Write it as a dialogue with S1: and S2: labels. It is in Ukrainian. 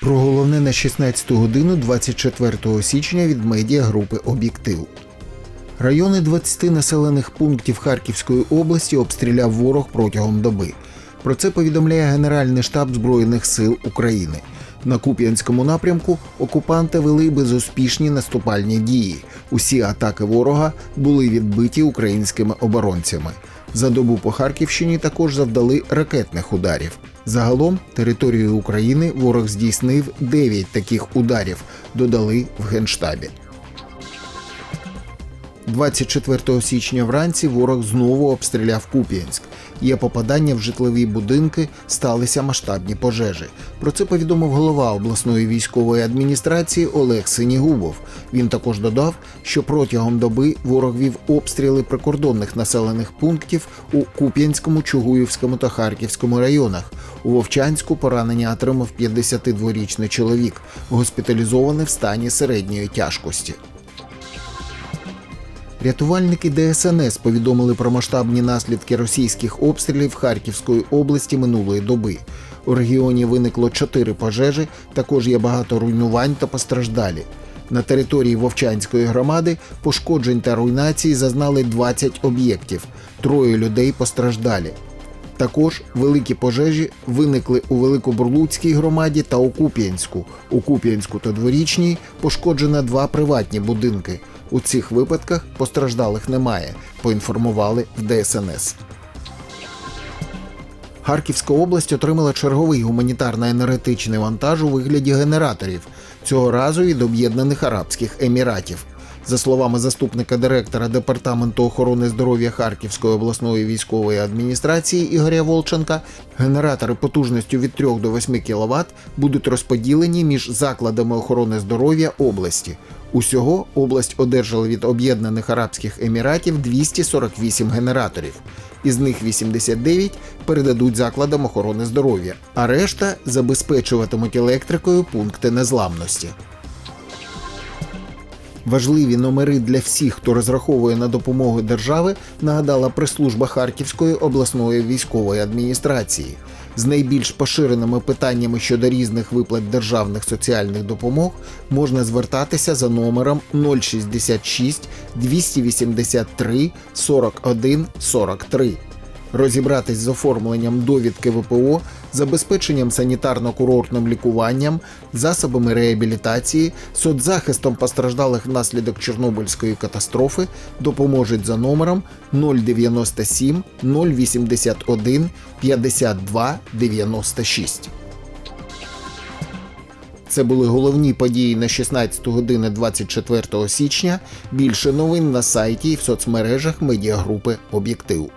S1: Про головне на 16 годину 24 січня від медіагрупи Об'єктив. Райони 20 населених пунктів Харківської області обстріляв ворог протягом доби. Про це повідомляє Генеральний штаб Збройних сил України. На Куп'янському напрямку окупанти вели безуспішні наступальні дії. Усі атаки ворога були відбиті українськими оборонцями. За добу по Харківщині також завдали ракетних ударів. Загалом територією України ворог здійснив 9 таких ударів, додали в Генштабі. 24 січня вранці ворог знову обстріляв Куп'янськ. Є попадання в житлові будинки, сталися масштабні пожежі. Про це повідомив голова обласної військової адміністрації Олег Синігубов. Він також додав, що протягом доби ворог вів обстріли прикордонних населених пунктів у Куп'янському, Чугуївському та Харківському районах. У Вовчанську поранення отримав 52-річний чоловік, госпіталізований в стані середньої тяжкості. Рятувальники ДСНС повідомили про масштабні наслідки російських обстрілів Харківської області минулої доби. У регіоні виникло чотири пожежі, також є багато руйнувань та постраждалі. На території Вовчанської громади пошкоджень та руйнацій зазнали 20 об'єктів, троє людей постраждалі. Також великі пожежі виникли у Великобурлуцькій громаді та у Куп'янську. У Куп'янську та Дворічній пошкоджено два приватні будинки. У цих випадках постраждалих немає, поінформували в ДСНС. Харківська область отримала черговий гуманітарно-енергетичний вантаж у вигляді генераторів, цього разу від Об'єднаних Арабських Еміратів. За словами заступника директора департаменту охорони здоров'я Харківської обласної військової адміністрації Ігоря Волченка, генератори потужністю від 3 до 8 кВт будуть розподілені між закладами охорони здоров'я області. Усього область одержала від Об'єднаних Арабських Еміратів 248 генераторів. Із них 89 передадуть закладам охорони здоров'я, а решта забезпечуватимуть електрикою пункти незламності. Важливі номери для всіх, хто розраховує на допомогу держави, нагадала прес-служба Харківської обласної військової адміністрації. З найбільш поширеними питаннями щодо різних виплат державних соціальних допомог можна звертатися за номером 066 283 41 43 розібратись з оформленням довідки ВПО, забезпеченням санітарно-курортним лікуванням, засобами реабілітації, соцзахистом постраждалих внаслідок Чорнобильської катастрофи допоможуть за номером 097 081 52 96. Це були головні події на 16 години 24 січня. Більше новин на сайті і в соцмережах медіагрупи Об'єктив.